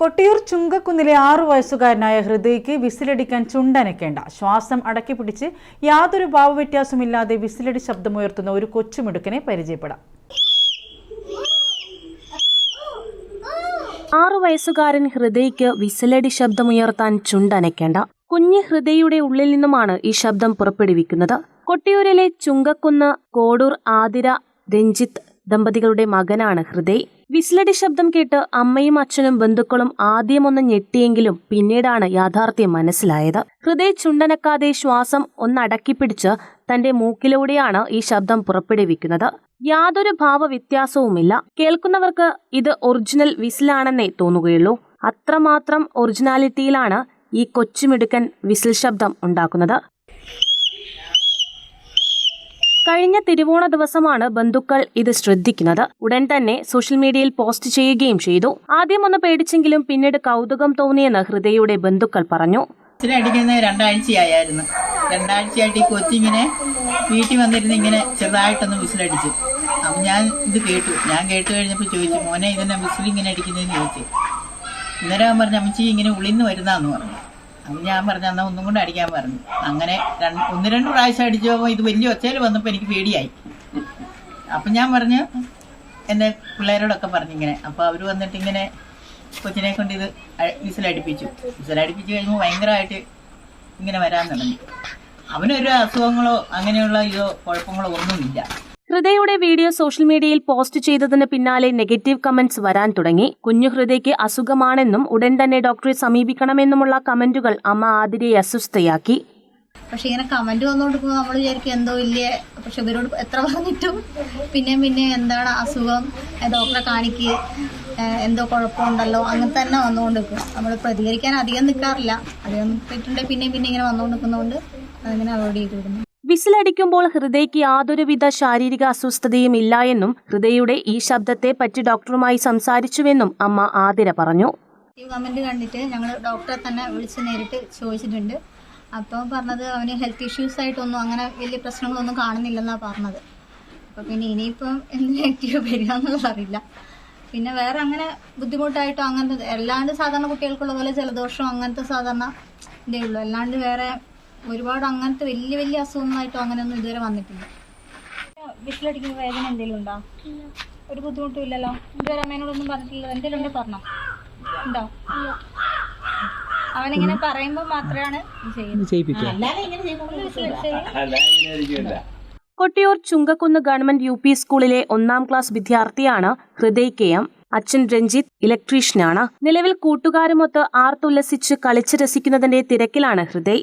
കൊട്ടിയൂർ ചുങ്കക്കുന്നിലെ ആറു വയസ്സുകാരനായ ഹൃദയ്ക്ക് വിസിലടിക്കാൻ ചുണ്ടനക്കേണ്ട. ശ്വാസം അടക്കി പിടിച്ച് യാതൊരു ഭാവവ്യത്യാസമില്ലാതെ വിസിലടി ശബ്ദമുയർത്തുന്ന ഒരു കൊച്ചുമിടുക്കനെ പരിചയപ്പെടാം. ആറു വയസ്സുകാരൻ ഹൃദയ്ക്ക് വിസിലടി ശബ്ദമുയർത്താൻ ചുണ്ടനക്കേണ്ട. കുഞ്ഞ് ഹൃദയയുടെ ഉള്ളിൽ നിന്നുമാണ് ഈ ശബ്ദം പുറപ്പെടുവിക്കുന്നത്. കൊട്ടിയൂരിലെ ചുങ്കക്കുന്ന് കോടൂർ ആതിര രഞ്ജിത്ത് ദമ്പതികളുടെ മകനാണ് ഹൃദയ്. വിസിലടി ശബ്ദം കേട്ട് അമ്മയും അച്ഛനും ബന്ധുക്കളും ആദ്യമൊന്ന് ഞെട്ടിയെങ്കിലും പിന്നീടാണ് യാഥാർത്ഥ്യം മനസ്സിലായത്. ഹൃദയ ചുണ്ടനക്കാതെ ശ്വാസം ഒന്നടക്കിപ്പിടിച്ച് തന്റെ മൂക്കിലൂടെയാണ് ഈ ശബ്ദം പുറപ്പെടുവിക്കുന്നത്. യാതൊരു ഭാവവ്യത്യാസവുമില്ല. കേൾക്കുന്നവർക്ക് ഇത് ഒറിജിനൽ വിസിലാണെന്നേ തോന്നുകയുള്ളൂ. അത്രമാത്രം ഒറിജിനാലിറ്റിയിലാണ് ഈ കൊച്ചുമിടുക്കൻ വിസിൽ ശബ്ദം ഉണ്ടാക്കുന്നത്. കഴിഞ്ഞ തിരുവോണ ദിവസമാണ് ബന്ധുക്കൾ ഇത് ശ്രദ്ധിക്കുന്നത്. ഉടൻ തന്നെ സോഷ്യൽ മീഡിയയിൽ പോസ്റ്റ് ചെയ്യുകയും ചെയ്തു. ആദ്യം ഒന്ന് പേടിച്ചെങ്കിലും പിന്നീട് കൗതുകം തോന്നിയെന്ന് ഹൃദയയുടെ ബന്ധുക്കൾ പറഞ്ഞു. അടിക്കുന്നത് രണ്ടാഴ്ചയായിരുന്നു. രണ്ടാഴ്ചയായിട്ട് ഈ കൊച്ചിങ്ങനെ വീട്ടിൽ വന്നിരുന്ന് ഇങ്ങനെ ചെറുതായിട്ടൊന്ന് വിസിലടിച്ചു. അപ്പം ഞാൻ ഇത് കേട്ടു. ഞാൻ കേട്ട് കഴിഞ്ഞപ്പോൾ ചോദിച്ചു മോനെ ഇതെന്നെ വിസിൽ ഇങ്ങനെ അടിക്കുന്നതെന്ന് ചോദിച്ചു? അന്നേരം അവൻ പറഞ്ഞു അമ്മച്ചി ഇങ്ങനെ ഉളിന്ന് വരുന്നതെന്ന് പറഞ്ഞു. അപ്പം ഞാൻ പറഞ്ഞു എന്നാൽ ഒന്നും കൂടെ അടിക്കാൻ പറഞ്ഞു. അങ്ങനെ ഒന്ന് രണ്ട് പ്രാവശ്യം അടിച്ചപ്പോൾ ഇത് വലിയ ഒച്ചയിൽ വന്നപ്പോൾ എനിക്ക് പേടിയായി. അപ്പം ഞാൻ പറഞ്ഞു എന്റെ പിള്ളേരോടൊക്കെ പറഞ്ഞിങ്ങനെ അപ്പോൾ അവർ വന്നിട്ട് ഇങ്ങനെ കൊച്ചിനെ കൊണ്ട് ഇത് വിസിലടിപ്പിച്ചു. വിസിലടിപ്പിച്ച് കഴിയുമ്പോൾ ഭയങ്കരമായിട്ട് ഇങ്ങനെ വരാൻ തുടങ്ങി. അവനൊരു അസുഖങ്ങളോ അങ്ങനെയുള്ള ഇതോ കുഴപ്പങ്ങളോ ഒന്നുമില്ല. ഹൃദയയുടെ വീഡിയോ സോഷ്യൽ മീഡിയയിൽ പോസ്റ്റ് ചെയ്തതിന് പിന്നാലെ നെഗറ്റീവ് കമന്റ്സ് വരാൻ തുടങ്ങി. കുഞ്ഞു ഹൃദയ്ക്ക് അസുഖമാണെന്നും ഉടൻ തന്നെ ഡോക്ടറെ സമീപിക്കണമെന്നുമുള്ള കമന്റുകൾ അമ്മ ആതിരയെ അസ്വസ്ഥയാക്കി. പക്ഷെ ഇങ്ങനെ കമന്റ് വന്നുകൊണ്ടിരിക്കുമ്പോൾ നമ്മൾ വിചാരിക്കും എന്തോ ഇല്ലേ? പക്ഷെ ഇവരോട് എത്ര പറഞ്ഞിട്ടും പിന്നെ പിന്നെ എന്താണ് അസുഖം? ഡോക്ടറെ കാണിക്ക്. എന്തോ കുഴപ്പമുണ്ടല്ലോ? അങ്ങനെ തന്നെ വന്നുകൊണ്ടിരിക്കും നമ്മൾ പ്രതികരിക്കാൻ അധികം നിൽക്കാറില്ല അധികം നിൽക്കിട്ടുണ്ടെങ്കിൽ പിന്നെയും പിന്നെ ഇങ്ങനെ വന്നുകൊണ്ടിരിക്കുന്നതുകൊണ്ട് അതിങ്ങനെ അവോയ്ഡ് ചെയ്ത് വിടുന്നു വിസിലടിക്കുമ്പോൾ ഹൃദയ്ക്ക് യാതൊരുവിധ ശാരീരിക അസ്വസ്ഥതയും ഇല്ല എന്നും ഹൃദയയുടെ ഈ ശബ്ദത്തെ പറ്റി ഡോക്ടറുമായി സംസാരിച്ചുവെന്നും അമ്മ ആതിര പറഞ്ഞു. കമന്റ് കണ്ടിട്ട് ഞങ്ങൾ ഡോക്ടറെ തന്നെ വിളിച്ച് നേരിട്ട് ചോദിച്ചിട്ടുണ്ട്. അപ്പോൾ പറഞ്ഞത് അവന് ഹെൽത്ത് ഇഷ്യൂസ് ആയിട്ടൊന്നും അങ്ങനെ വലിയ പ്രശ്നങ്ങളൊന്നും കാണുന്നില്ലെന്നാണ് പറഞ്ഞത്. അപ്പോൾ പിന്നെ ഇനിയിപ്പം എന്ത് നെഗറ്റീവ് വരിക എന്നുള്ളത് അറിയില്ല. പിന്നെ വേറെ അങ്ങനെ ബുദ്ധിമുട്ടായിട്ടോ അങ്ങനത്തെ അല്ലാണ്ട് സാധാരണ കുട്ടികൾക്കുള്ള പോലെ ജലദോഷം അങ്ങനത്തെ സാധാരണ ഇതേ ഉള്ളൂ. അല്ലാണ്ട് വേറെ ഒരുപാട് അങ്ങനത്തെ വലിയ വലിയ അസുഖങ്ങളായിട്ടോ അങ്ങനെയൊന്നും ഇതുവരെ വന്നിട്ടില്ല. വിസിലടിക്കുന്ന വേദന എന്തെങ്കിലും ഉണ്ടോ? ഒരു ബുദ്ധിമുട്ടും ഇല്ലല്ലോ? ഇതുവരെ അമ്മേനോടൊന്നും പറഞ്ഞിട്ടില്ല എന്തെങ്കിലും ഉണ്ടെങ്കിൽ പറഞ്ഞോ? ഉണ്ടോ? അവനിങ്ങനെ പറയുമ്പോൾ മാത്രമാണ് ചെയ്യുന്നത്. Kottiyoor Chungakkunnu government U P സ്കൂളിലെ ഒന്നാം ക്ലാസ് വിദ്യാർത്ഥിയാണ് ഹൃദയ് കെ എം. അച്ഛൻ രഞ്ജിത്ത് ഇലക്ട്രീഷ്യനാണ്. നിലവിൽ കൂട്ടുകാരുമൊത്ത് ആർത്തുല്ലസിച്ച് കളിച്ച് രസിക്കുന്നതിന്റെ തിരക്കിലാണ് ഹൃദയ്.